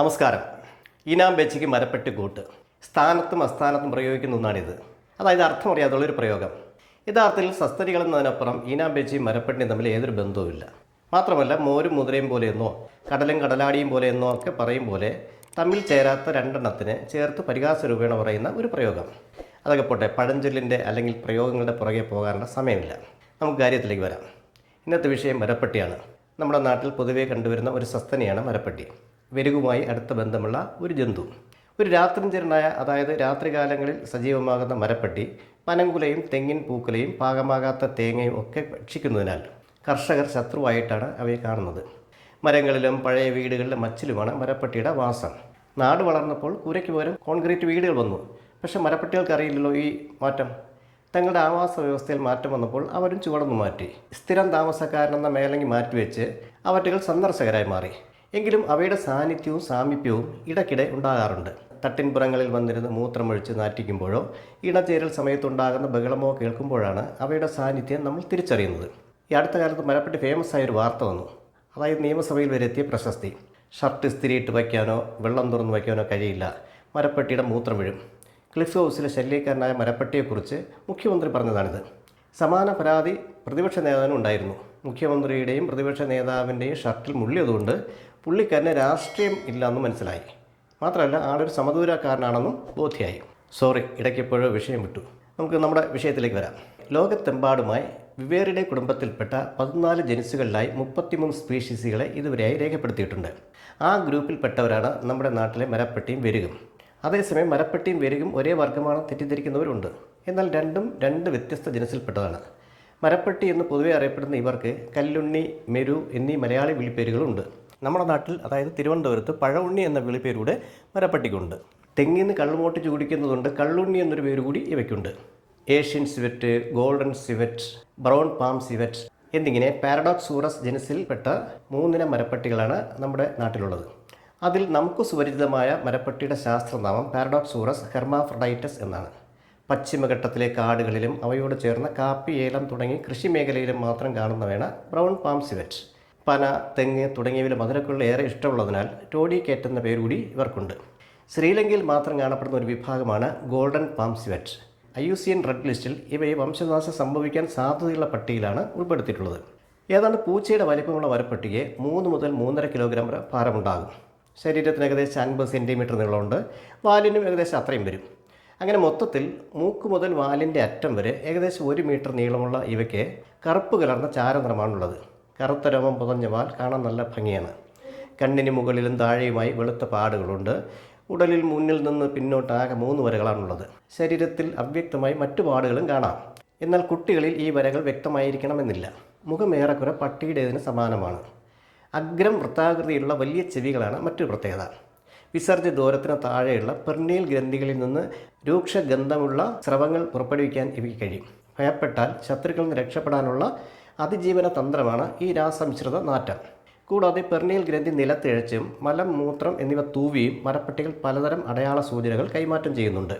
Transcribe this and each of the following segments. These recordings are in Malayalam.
നമസ്കാരം. ഇനാം ബെച്ചിക്ക് മരപ്പെട്ടി കൂട്ട്. സ്ഥാനത്തും അസ്ഥാനത്തും പ്രയോഗിക്കുന്ന ഒന്നാണിത്. അതായത് അർത്ഥം അറിയാതുള്ളൊരു പ്രയോഗം. യഥാർത്ഥത്തിൽ സസ്തരികൾ എന്നതിനപ്പുറം ഇനാം ബെച്ചിയും മരപ്പെട്ടിയും തമ്മിൽ ഏതൊരു ബന്ധവുമില്ല. മാത്രമല്ല മോരും മുതിരയും പോലെയെന്നോ കടലും കടലാടിയും പോലെയെന്നോ ഒക്കെ പറയും പോലെ തമ്മിൽ ചേരാത്ത രണ്ടെണ്ണത്തിന് ചേർത്ത് പരിഹാസ രൂപേണ പറയുന്ന ഒരു പ്രയോഗം. അതൊക്കെ പോട്ടെ പഴഞ്ചൊല്ലിന്റെ അല്ലെങ്കിൽ പ്രയോഗങ്ങളുടെ പുറകെ പോകാനുള്ള സമയമില്ല. നമുക്ക് കാര്യത്തിലേക്ക് വരാം. ഇന്നത്തെ വിഷയം മരപ്പെട്ടിയാണ്. നമ്മുടെ നാട്ടിൽ പൊതുവേ കണ്ടുവരുന്ന ഒരു സസ്തനിയാണ് മരപ്പെട്ടി. വെരുകുമായി അടുത്ത ബന്ധമുള്ള ഒരു ജന്തു. ഒരു രാത്രിഞ്ചരനായ അതായത് രാത്രികാലങ്ങളിൽ സജീവമാകുന്ന മരപ്പെട്ടി പനങ്കുലയും തെങ്ങിൻ പൂക്കുലയും പാകമാകാത്ത തേങ്ങയും ഒക്കെ ഭക്ഷിക്കുന്നതിനാൽ കർഷകർ ശത്രുവായിട്ടാണ് അവയെ കാണുന്നത്. മരങ്ങളിലും പഴയ വീടുകളിലും മച്ചിലുമാണ് മരപ്പട്ടിയുടെ വാസം. നാട് വളർന്നപ്പോൾ കൂരയ്ക്ക് പകരം കോൺക്രീറ്റ് വീടുകൾ വന്നു. പക്ഷേ മരപ്പട്ടികൾക്ക് അറിയില്ലല്ലോ ഈ മാറ്റം. തങ്ങളുടെ ആവാസ വ്യവസ്ഥയിൽ മാറ്റം വന്നപ്പോൾ അവരും ചുവടന്നു മാറ്റി. സ്ഥിരം താമസക്കാരനെന്ന മേലങ്കി മാറ്റിവെച്ച് അവറ്റകൾ സന്ദർശകരായി മാറി. എങ്കിലും അവയുടെ സാന്നിധ്യവും സാമീപ്യവും ഇടയ്ക്കിടെ ഉണ്ടാകാറുണ്ട്. തട്ടിൻപുറങ്ങളിൽ വന്നിരുന്ന് മൂത്രമൊഴിച്ച് നാറ്റിക്കുമ്പോഴോ ഇണചേരൽ സമയത്തുണ്ടാകുന്ന ബഹളമോ കേൾക്കുമ്പോഴാണ് അവയുടെ സാന്നിധ്യം നമ്മൾ തിരിച്ചറിയുന്നത്. ഈ അടുത്ത കാലത്ത് മലപ്പെട്ടി ഫേമസ് ആയൊരു വാർത്ത വന്നു. അതായത് നിയമസഭയിൽ വരെ എത്തിയ പ്രശസ്തി. ഷർട്ട് ഇസ്തിരിയിട്ട് വയ്ക്കാനോ വെള്ളം തുറന്നു വയ്ക്കാനോ കഴിയില്ല. മരപ്പെട്ടിയുടെ മൂത്രം വീഴും ക്ലിഫ് ഹൗസിലെ ശല്യക്കാരനായ മരപ്പട്ടിയെക്കുറിച്ച് മുഖ്യമന്ത്രി പറഞ്ഞതാണിത്. സമാന പരാതി പ്രതിപക്ഷ നേതാവിനും ഉണ്ടായിരുന്നു. മുഖ്യമന്ത്രിയുടെയും പ്രതിപക്ഷ നേതാവിന്റെയും ഷർട്ടിൽ മുള്ളിയതുകൊണ്ട് പുള്ളിക്കാരന് രാഷ്ട്രീയം ഇല്ലയെന്ന് മനസ്സിലായി. മാത്രമല്ല ആളൊരു സമദൂരക്കാരനാണെന്നും ബോധ്യമായി സോറി ഇടയ്ക്കെപ്പോഴോ വിഷയം വിട്ടു. നമുക്ക് നമ്മുടെ വിഷയത്തിലേക്ക് വരാം. ലോകത്തെമ്പാടുമായി വിവേറിയുടെ കുടുംബത്തിൽപ്പെട്ട പതിനാല് ജനുസുകളിലായി മുപ്പത്തിമൂന്ന് സ്പീഷീസുകളെ ഇതുവരെയായി രേഖപ്പെടുത്തിയിട്ടുണ്ട്. ആ ഗ്രൂപ്പിൽപ്പെട്ടവരാണ് നമ്മുടെ നാട്ടിലെ മരപ്പെട്ടിയും വെരുകും അതേസമയം മരപ്പെട്ടിയും വെരുകും ഒരേ വർഗമാണ് തെറ്റിദ്ധരിക്കുന്നവരുണ്ട്. എന്നാൽ രണ്ടും രണ്ട് വ്യത്യസ്ത ജനസിൽപ്പെട്ടതാണ്. മരപ്പെട്ടി എന്ന് പൊതുവെ അറിയപ്പെടുന്ന ഇവർക്ക് കല്ലുണ്ണി മെരു എന്നീ മലയാളി വിളിപ്പേരുകളുണ്ട്. നമ്മുടെ നാട്ടിൽ അതായത് തിരുവനന്തപുരത്ത് പഴവുണ്ണി എന്ന വിളിപ്പേരൂടെ മരപ്പട്ടിക്കുണ്ട്. തെങ്ങിന്ന് കള്ളുമോട്ട് ചൂടിക്കുന്നതുകൊണ്ട് കള്ളുണ്ണി എന്നൊരു പേര് കൂടി ഇവയ്ക്കുണ്ട്. Asian civet golden civet brown palm civet എന്നിങ്ങനെ പാരഡോക്സ് പാരഡോക്സൂറസ് ജനസിൽപ്പെട്ട മൂന്നിനം മരപ്പട്ടികളാണ് നമ്മുടെ നാട്ടിലുള്ളത്. അതിൽ നമുക്ക് സുപരിചിതമായ മരപ്പട്ടിയുടെ ശാസ്ത്രനാമം പാരഡോക്സ് സൂറസ് ഹെർമാഫ്രഡൈറ്റസ് എന്നാണ്. പശ്ചിമഘട്ടത്തിലെ കാടുകളിലും അവയോട് ചേർന്ന കാപ്പി ഏലം തുടങ്ങി കൃഷി മേഖലയിലും മാത്രം കാണുന്നവയാണ് ബ്രൗൺ പാം സിവറ്റ്. പന തെങ്ങ് തുടങ്ങിയവയിൽ മധുരക്കുള്ള ഏറെ ഇഷ്ടമുള്ളതിനാൽ ടോഡി കേറ്റ് എന്ന പേര് കൂടി ഇവർക്കുണ്ട്. ശ്രീലങ്കയിൽ മാത്രം കാണപ്പെടുന്ന ഒരു വിഭാഗമാണ് golden palm civet I U C N red ലിസ്റ്റിൽ ഇവയെ വംശനാശം സംഭവിക്കാൻ സാധ്യതയുള്ള പട്ടികയിലാണ് ഉൾപ്പെടുത്തിയിട്ടുള്ളത്. ഏതാണ്ട് പൂച്ചയുടെ വലിപ്പമുള്ള മരപ്പട്ടിക്ക് മൂന്ന് മുതൽ മൂന്നര കിലോഗ്രാം വരെ ഭാരമുണ്ടാകും. ശരീരത്തിന് ഏകദേശം അൻപത് സെന്റിമീറ്റർ നീളമുണ്ട്. വാലിനും ഏകദേശം അത്രയും വരും. അങ്ങനെ മൊത്തത്തിൽ മൂക്ക് മുതൽ വാലിന്റെ അറ്റം വരെ ഏകദേശം ഒരു മീറ്റർ നീളമുള്ള ഇവയ്ക്ക് കറുപ്പ് കലർന്ന ചാരനിറമാണുള്ളത്. കറുത്ത രോമം പുതഞ്ഞ പാൽ കാണാൻ നല്ല ഭംഗിയാണ്. കണ്ണിന് മുകളിലും താഴെയുമായി വെളുത്ത പാടുകളുണ്ട്. ഉടലിൽ മുന്നിൽ നിന്ന് പിന്നോട്ട് ആകെ മൂന്ന് വരകളാണുള്ളത്. ശരീരത്തിൽ അവ്യക്തമായി മറ്റു പാടുകളും കാണാം. എന്നാൽ കുട്ടികളിൽ ഈ വരകൾ വ്യക്തമായിരിക്കണമെന്നില്ല. മുഖം ഏറെക്കുറെ പട്ടിയുടേതിന് സമാനമാണ്. അഗ്രം വൃത്താകൃതിയിലുള്ള വലിയ ചെവികളാണ് മറ്റൊരു പ്രത്യേകത. വിസർജ്യ ദൂരത്തിന് താഴെയുള്ള പെർണിയൽ ഗ്രന്ഥികളിൽ നിന്ന് രൂക്ഷ ഗന്ധമുള്ള സ്രവങ്ങൾ പുറപ്പെടുവിക്കാൻ ഇവയ്ക്ക് കഴിയും. ഭയപ്പെട്ടാൽ ശത്രുക്കളിൽ നിന്ന് രക്ഷപ്പെടാനുള്ള അതിജീവന തന്ത്രമാണ് ഈ രാസമിശ്രിത നാറ്റം. കൂടാതെ പെർണിയൽ ഗ്രന്ഥി നിലത്തിഴച്ചും മലം മൂത്രം എന്നിവ തൂവിയും മരപ്പട്ടികൾ പലതരം അടയാള സൂചനകൾ കൈമാറ്റം ചെയ്യുന്നുണ്ട്.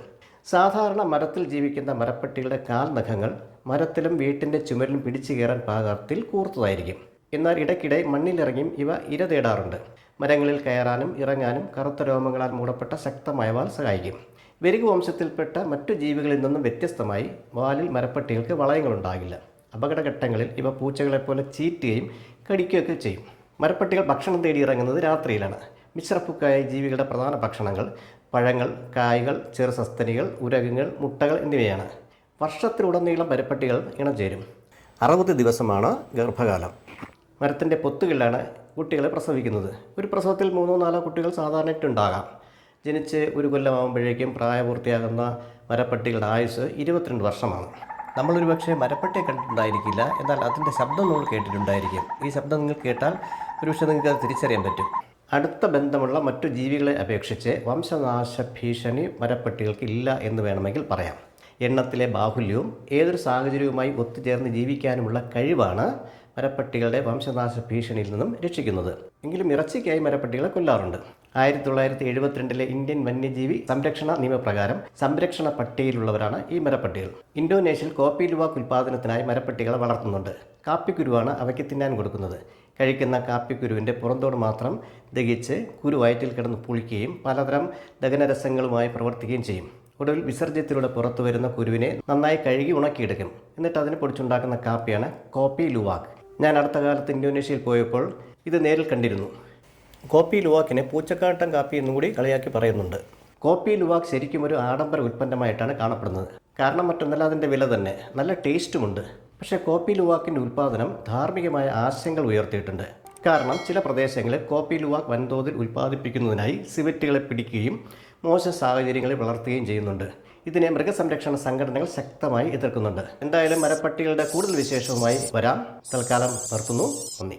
സാധാരണ മരത്തിൽ ജീവിക്കുന്ന മരപ്പട്ടികളുടെ കാൽനഖങ്ങൾ മരത്തിലും വീട്ടിന്റെ ചുമരിലും പിടിച്ചു കയറാൻ പാകത്തിൽ കൂർത്തതായിരിക്കും. എന്നാൽ ഇടയ്ക്കിടെ മണ്ണിലിറങ്ങിയും ഇവ ഇര തേടാറുണ്ട്. മരങ്ങളിൽ കയറാനും ഇറങ്ങാനും കറുത്ത രോമങ്ങളാൽ മൂടപ്പെട്ട ശക്തമായ വാൽ സഹായിക്കും. വെരുകു വംശത്തിൽപ്പെട്ട മറ്റു ജീവികളിൽ നിന്നും വ്യത്യസ്തമായി വാലിൽ മരപ്പെട്ടികൾക്ക് വളയങ്ങളുണ്ടാകില്ല. അപകടഘട്ടങ്ങളിൽ ഇവ പൂച്ചകളെപ്പോലെ ചീറ്റുകയും കടിക്കുകയൊക്കെ ചെയ്യും. മരപ്പട്ടികൾ ഭക്ഷണം തേടി ഇറങ്ങുന്നത് രാത്രിയിലാണ്. മിശ്രപ്പുക്കായ ജീവികളുടെ പ്രധാന ഭക്ഷണങ്ങൾ പഴങ്ങൾ കായ്കൾ ചെറുസസ്തനികൾ ഉരകങ്ങൾ മുട്ടകൾ എന്നിവയാണ്. വർഷത്തിലുടനീളം മരപ്പട്ടികൾ ഇണചേരും. അറുപത് ദിവസമാണ് ഗർഭകാലം. മരത്തിന്റെ പൊത്തുകളിലാണ് കുട്ടികളെ പ്രസവിക്കുന്നത്. ഒരു പ്രസവത്തിൽ മൂന്നോ നാലോ കുട്ടികൾ സാധാരണയായിട്ടുണ്ടാകാം. ജനിച്ച് ഒരു കൊല്ലമാകുമ്പോഴേക്കും പ്രായപൂർത്തിയാകുന്ന മരപ്പട്ടികളുടെ ആയുസ് ഇരുപത്തിരണ്ട് വർഷമാണ്. നമ്മളൊരു പക്ഷേ മരപ്പട്ടിയെ കണ്ടിട്ടുണ്ടായിരിക്കില്ല. എന്നാൽ അതിന്റെ ശബ്ദം നമ്മൾ കേട്ടിട്ടുണ്ടായിരിക്കും. ഈ ശബ്ദം നിങ്ങൾ കേട്ടാൽ ഒരുപക്ഷെ നിങ്ങൾക്ക് അത് തിരിച്ചറിയാൻ പറ്റും. അടുത്ത ബന്ധമുള്ള മറ്റു ജീവികളെ അപേക്ഷിച്ച് വംശനാശ ഭീഷണി മരപ്പട്ടികൾക്ക് ഇല്ല എന്ന് വേണമെങ്കിൽ പറയാം. എണ്ണത്തിലെ ബാഹുല്യവും ഏതൊരു സാഹചര്യവുമായി ഒത്തുചേർന്ന് ജീവിക്കാനുമുള്ള കഴിവാണ് മരപ്പട്ടികളുടെ വംശനാശ ഭീഷണിയിൽ നിന്നും രക്ഷിക്കുന്നത്. എങ്കിലും ഇറച്ചിക്കായി മരപ്പട്ടികളെ കൊല്ലാറുണ്ട്. ആയിരത്തി തൊള്ളായിരത്തി എഴുപത്തിരണ്ടിലെ ഇന്ത്യൻ വന്യജീവി സംരക്ഷണ നിയമപ്രകാരം സംരക്ഷണ പട്ടികയിലുള്ളവരാണ് ഈ മരപ്പട്ടികൾ. ഇന്തോനേഷ്യയിൽ കോപ്പി ലുവാക്ക് ഉൽപ്പാദനത്തിനായി മരപ്പട്ടികളെ വളർത്തുന്നുണ്ട്. കാപ്പിക്കുരുവാണ് അവയ്ക്ക് തിന്നാൻ കൊടുക്കുന്നത്. കഴിക്കുന്ന കാപ്പിക്കുരുവിന്റെ പുറന്തോട് മാത്രം ദഹിച്ച് കുരു വയറ്റിൽ കിടന്ന് പുളിക്കുകയും പലതരം ദഹനരസങ്ങളുമായി പ്രവർത്തിക്കുകയും ചെയ്യും. ഒടുവിൽ വിസർജ്യത്തിലൂടെ പുറത്തു വരുന്ന കുരുവിനെ നന്നായി കഴുകി ഉണക്കിയെടുക്കും. എന്നിട്ട് അതിനെ പൊടിച്ചുണ്ടാക്കുന്ന കാപ്പിയാണ് കോപ്പി ലുവാക്ക്. ഞാൻ അടുത്ത കാലത്ത് ഇന്തോനേഷ്യയിൽ പോയപ്പോൾ ഇത് നേരിൽ കണ്ടിരുന്നു. കോപ്പി ലുവാക്കിനെ പൂച്ചക്കാട്ടം കാപ്പി എന്നും കൂടി കളിയാക്കി പറയുന്നുണ്ട്. കോപ്പി ലുവാക്ക് ശരിക്കും ഒരു ആഡംബര ഉൽപ്പന്നമായിട്ടാണ് കാണപ്പെടുന്നത്. കാരണം മറ്റൊന്നല്ല അതിന്റെ വില തന്നെ. നല്ല ടേസ്റ്റുമുണ്ട് പക്ഷേ കോപ്പി ലുവാക്കിന്റെ ഉൽപ്പാദനം ധാർമ്മികമായ ആശയങ്ങൾ ഉയർത്തിയിട്ടുണ്ട്. കാരണം ചില പ്രദേശങ്ങളിൽ കോപ്പി ലുവാക്ക് വൻതോതിൽ ഉൽപ്പാദിപ്പിക്കുന്നതിനായി സിവറ്റുകളെ പിടിക്കുകയും മോശം സാഹചര്യങ്ങളെ വളർത്തുകയും ചെയ്യുന്നുണ്ട്. ഇതിനെ മൃഗസംരക്ഷണ സംഘടനകൾ ശക്തമായി എതിർക്കുന്നുണ്ട്. എന്തായാലും മരപ്പട്ടികളുടെ കൂടുതൽ വിശേഷവുമായി വരാം. തൽക്കാലം നിർത്തുന്നു നന്ദി.